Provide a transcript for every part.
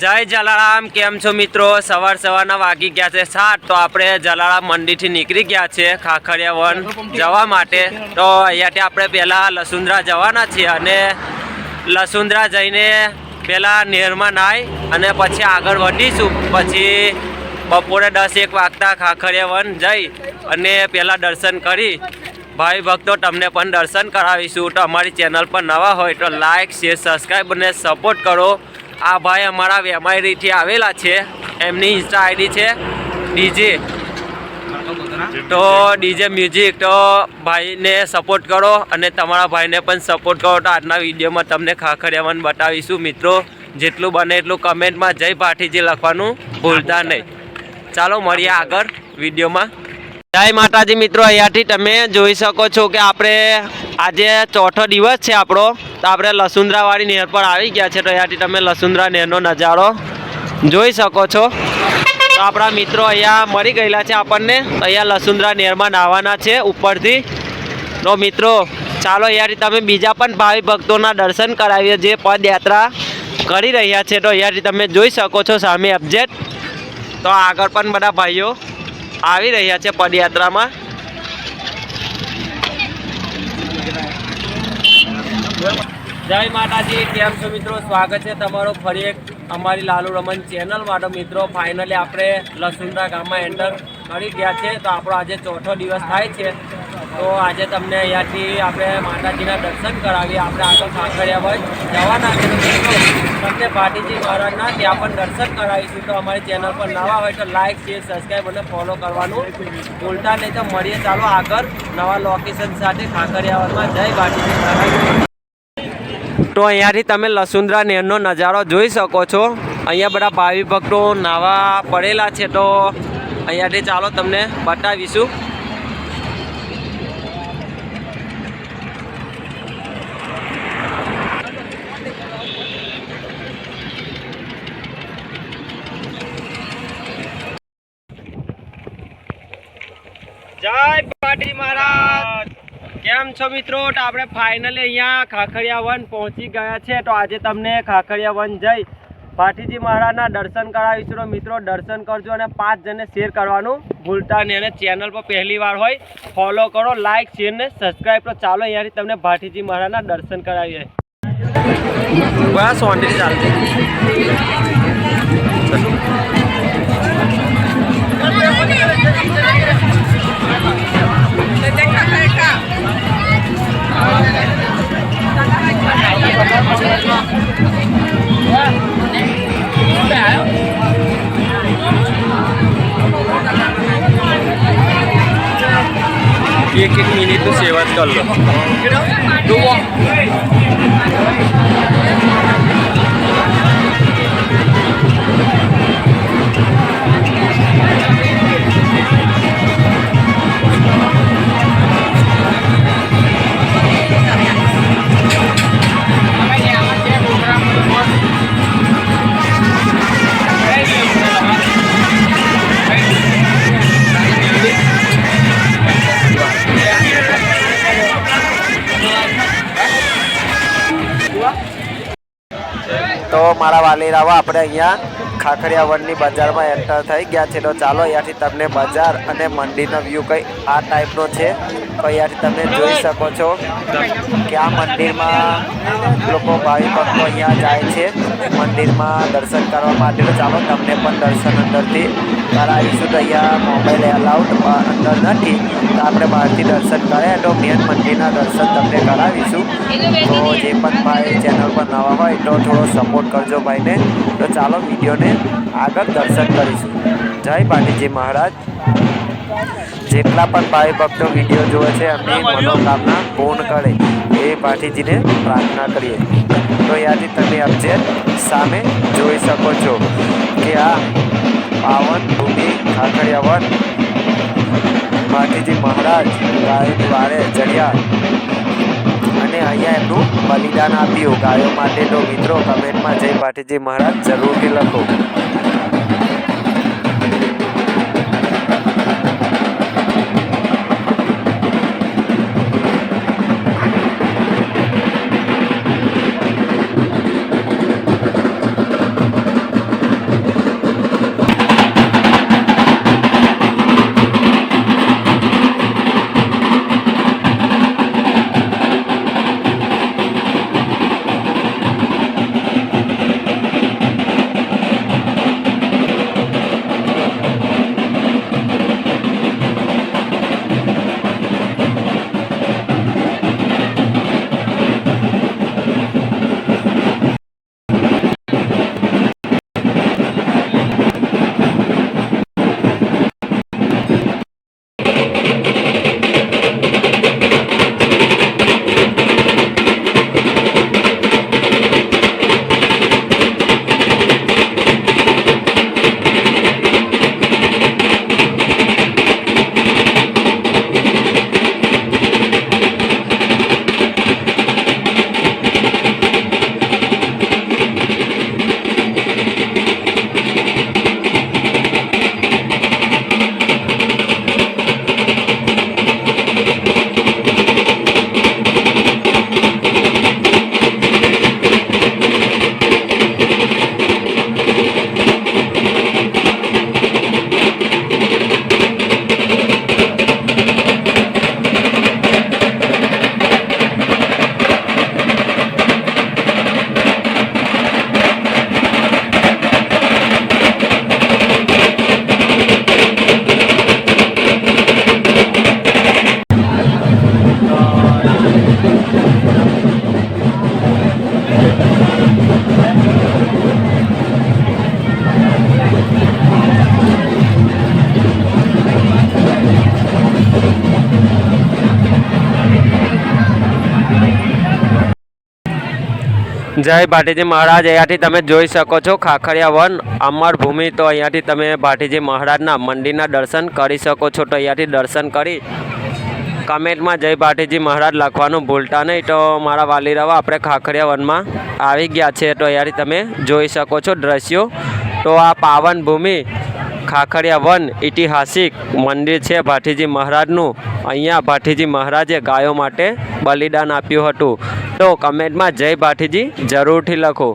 જય જલારામ, કેમ છો મિત્રો? સવાર સવારના વાગી ગયા છે સાત, તો આપણે જલારામ મંદિરથી નીકળી ગયા છે ખાખરિયા વન જવા માટે. તો અહીંયાથી આપણે પહેલાં લસુંદરા જવાના છીએ અને લસુંદરા જઈને પહેલાં નહેરમાં નાહી અને પછી આગળ વધીશું. પછી બપોરે દસ એક વાગતા ખાખરિયા વન જઈ અને પહેલાં દર્શન કરી ભાઈ ભક્તો, તમને પણ દર્શન કરાવીશું. તો અમારી ચેનલ પર નવા હોય તો લાઈક શેર સબસ્ક્રાઈબ અને સપોર્ટ કરો. આ ભાઈ અમારા વેમાયરીથી આવેલા છે. એમની ઇન્સ્ટા આઈડી છે ડીજે. તો ડીજે મ્યુઝિક તો ભાઈને સપોર્ટ કરો અને તમારા ભાઈને પણ સપોર્ટ કરો. તો આજના વિડીયોમાં તમને ખાખરિયામાં બતાવીશું મિત્રો. જેટલું બને એટલું કમેન્ટમાં જય પાઠીજી લખવાનું ભૂલતા નહીં. ચાલો મળીએ આગળ વિડીયોમાં. જય માતાજી મિત્રો, અહીંયાથી તમે જોઈ શકો છો કે આપણે આજે ચોથો દિવસ છે આપણો. તો આપણે લસુંદરાવાળી નહેર પર આવી ગયા છે, તો અહીંયાથી તમે લસુંદરા નહેરનો નજારો જોઈ શકો છો. તો આપણા મિત્રો અહીંયા મળી ગયેલા છે આપણને. અહીંયા લસુંદરા નહેરમાં નાહવાના છે ઉપરથી. તો મિત્રો, ચાલો અહીંયાથી તમે બીજા પણ ભાવિ ભક્તોના દર્શન કરાવીએ, જે પદયાત્રા કરી રહ્યા છે. તો અહીંયાથી તમે જોઈ શકો છો સામે અબજેટ તો આગળ પણ બધા ભાઈઓ આવી રહ્યા છે પદયાત્રામાં. જય માતાજી, કેમ છો મિત્રો? સ્વાગત છે તમારો ફરી એક અમારી લાલુ રમન ચેનલ માટે. મિત્રો ફાઇનલી આપણે લસુંદરા ગામમાં એન્ટર કરી ગયા છે. તો આપણો આજે ચોથો દિવસ થાય છે. તો આજે તમને અહીંયાથી આપણે માતાજીના દર્શન કરાવીએ. આપણે આગળ કાંકરિયા હોય. જવાના છે તમને ભાટીજી મહારાજના ત્યાં પણ દર્શન કરાવીશું. તો અમારી ચેનલ પર નવા હોય તો લાઈક શેર સબસ્ક્રાઈબ અને ફોલો કરવાનું ભૂલતા નહીં. તો મળીએ ચાલો આગળ નવા લોકેશન સાથે ખાખરિયાવરમાં જય ભાટીજી મહારાજ. તો અહીંયાથી તમે લસુંદ્રા નહેરનો નજારો જોઈ શકો છો. અહીંયા બધા ભાવિ ભક્તો નાવા પડેલા છે. તો અહીંયાથી ચાલો તમને બતાવીશું. જય પાટી મહારાજ. કેમ છો મિત્રો? તો આપણે ફાઇનલી અહીંયા ખાખરિયા વન પહોંચી ગયા છે. તો આજે તમને ખાખરિયા વન જઈ ભાટીજી મહારાજના દર્શન કરાવીશું. મિત્રો, દર્શન કરજો અને પાંચ જણને શેર કરવાનું ભૂલતા નહીં. અને ચેનલ પર પહેલી વાર હોય ફોલો કરો લાઈક શેર ને સબસ્ક્રાઈબ તો ચાલો અહીંયાથી તમને ભાટીજી મહારાજના દર્શન કરાવીએ. બસ સોંડી ચાલતી એક એક મિનિટનું સેવા જ કરી લો. મારા વાલીરાવા આપણે અહીંયા ખાખરિયા વનની બજારમાં એન્ટર થઈ ગયા છે. તો ચાલો અહીંયાથી તમને બજાર અને મંદિરનો વ્યૂ કંઈ આ ટાઈપનો છે. તો અહીંયાથી તમે જોઈ શકો છો કે આ મંદિરમાં લોકો ભાવિ ભક્તો અહીંયા જાય છે મંદિરમાં દર્શન કરવા માટે. તો ચાલો તમને પણ દર્શન અંદરથી કરાવીશું તો અહીંયા મોબાઈલ અલાઉડ અંદર નથી. તો આપણે બહારથી દર્શન કર્યા તો મેન મંદિરના દર્શન તમને કરાવીશું. તો જે પણ ભાઈ ચેનલ પર નવા હોય તો થોડો સપોર્ટ કરજો ભાઈને. તો ચાલો વિડીયોને આગળ દર્શન કરીશું. જય પાટીજી મહારાજ. જેટલા પણ ભાઈ ભક્તો વીડિયો જોવે છે એમની મનોકામના પૂર્ણ કરે. એ પાટીજીને પ્રાર્થના કરીએ. તો યાદી તમે અબજેટ સામે જોઈ શકો છો કે આ પાવન ભૂમિ ખાખડિયાવન પાટીજી મહારાજ ગાય વારે ચડ્યા. અને અહીંયા એમનું બલિદાન આપ્યું. ગાયો માટે તો મિત્રો, કમેન્ટમાં જય પાટીજી મહારાજ જરૂરથી લખો. જય ભાટીજી મહારાજ, અહીંયાથી તમે જોઈ શકો છો ખાખરિયા વન, અમર ભૂમિ. તો અહીંયાથી તમે ભાટીજી મહારાજના મંદિરના દર્શન કરી શકો છો. તો અહીંયાથી દર્શન કરી કમેન્ટમાં જય ભાટીજી મહારાજ લખવાનું ભૂલતા નહીં. તો મારા વાલીરાવા આપણે ખાખરિયા વનમાં આવી ગયા છે. તો અહીંયાથી તમે જોઈ શકો છો દ્રશ્યો. તો આ પાવન ભૂમિ ખાખરિયા વન ઐતિહાસિક મંદિર છે. ભાઠીજી મહારાજનું. અહીંયા ભાઠીજી મહારાજે ગાયો માટે બલિદાન આપ્યું હતું. તો કમેન્ટમાં જય ભાઠીજી જરૂરથી લખો.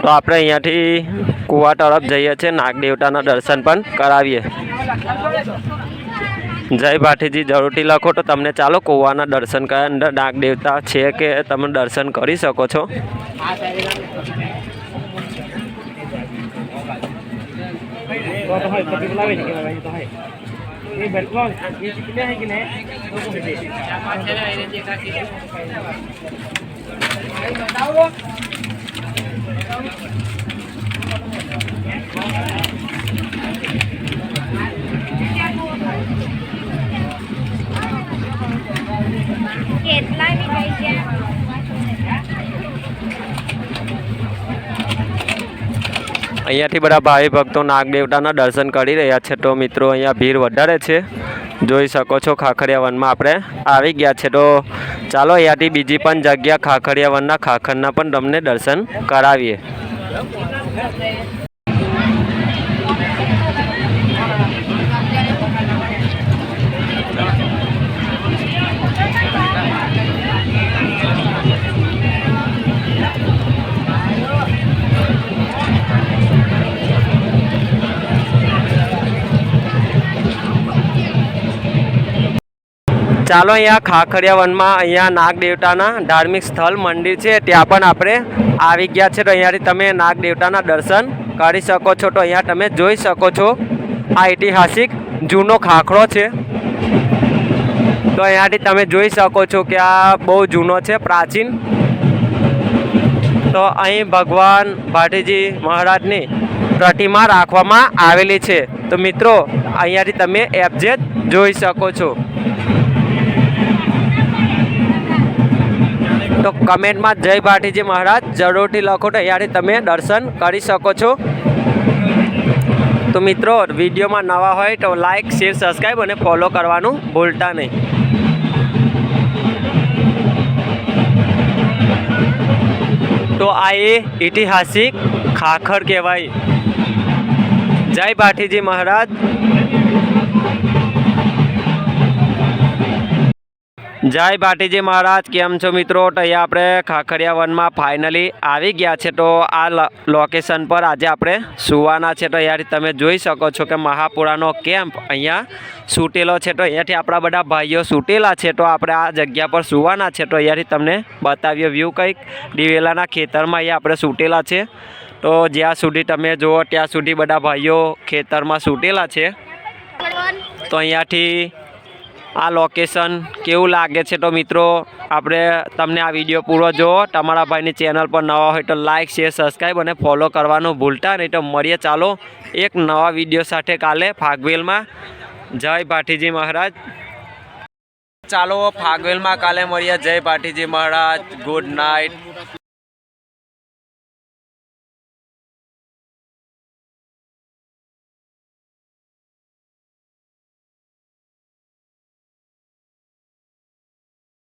તો આપણે અહીંયાથી કુવા તરફ જઈએ છીએ. નાગ દેવતાના દર્શન પણ કરાવીએ. જય ભાટીજી જરૂરથી લખો તો તમને ચાલો કોવાના દર્શન કયા અંદર ડાક દેવતા છે કે તમે દર્શન કરી શકો છો? તો અહીંયાથી બધા ભાઈ ભક્તો નાગ દેવતાના દર્શન કરી રહ્યા છે તો મિત્રો અહીંયા ભીડ વધારે છે. જોઈ શકો છો ખાખરિયા વનમાં આપણે આવી ગયા છે. તો ચાલો અહીંયાથી બીજી પણ જગ્યા ખાખરિયા વનના ખાખરના પણ તમને દર્શન કરાવીએ. ચાલો અહીંયા ખાખરિયા વનમાં અહીંયા નાગ ધાર્મિક સ્થળ, મંદિર છે, ત્યાં પણ આપણે આવી ગયા છે. તો અહીંયાથી તમે નાગ દેવતાના દર્શન કરી શકો છો. તો અહીંયા તમે જોઈ શકો છો, આ ઐતિહાસિક જૂનો ખાખરો છે. તો અહીંયાથી તમે જોઈ શકો છો કે આ બહુ જૂનો છે, પ્રાચીન. તો અહીં ભગવાન ભાટીજી મહારાજની પ્રતિમા રાખવામાં આવેલી છે. તો મિત્રો, અહીંયાથી તમે એફજેડ જોઈ શકો છો. તો કમેન્ટમાં જય ભાટીજી મહારાજ, જરૂરથી લખો તો અહીંયાથી તમે દર્શન કરી શકો છો. તો મિત્રો, વિડીયોમાં નવા હોય તો લાઈક શેર સબસ્ક્રાઈબ અને ફોલો કરવાનું ભૂલતા નહીં. તો આ એ ઐતિહાસિક ખાખર કહેવાય. જય ભાટીજી મહારાજ. જય ભાટીજી મહારાજ, કેમ છો મિત્રો? તો અહીંયા આપણે ખાખરિયા વનમાં ફાઇનલી આવી ગયા છે. તો આ લોકેશન પર આજે આપણે સુવાના છે. તો અહીંયાથી તમે જોઈ શકો છો કે મહાપુરાનો કેમ્પ અહીંયા સૂટેલો છે. તો અહીંયાથી આપણા બધા ભાઈઓ સૂટેલા છે. તો આપણે આ જગ્યા પર સુવાના છે. તો અહીંયાથી તમને બતાવીએ વ્યૂ કંઈક. દિવેલાના ખેતરમાં અહીંયા આપણે સૂટેલા છે. તો જ્યાં સુધી તમે જુઓ, ત્યાં સુધી બધા ભાઈઓ ખેતરમાં સૂટેલા છે. તો અહીંયાથી આ લોકેશન કેવું લાગે છે તો મિત્રો, આપણે તમને આ વીડિયો પૂરો જુઓ તમારા ભાઈની ચેનલ પર નવા હોય તો લાઇક શેર સબસ્ક્રાઈબ અને ફોલો કરવાનું ભૂલતા નહીં. તો મળીએ ચાલો એક નવા વીડિયો સાથે કાલે ફાગવેલમાં. જય ભાટીજી મહારાજ. ચાલો ફાગવેલમાં કાલે મળીએ. જય ભાટીજી મહારાજ. Good night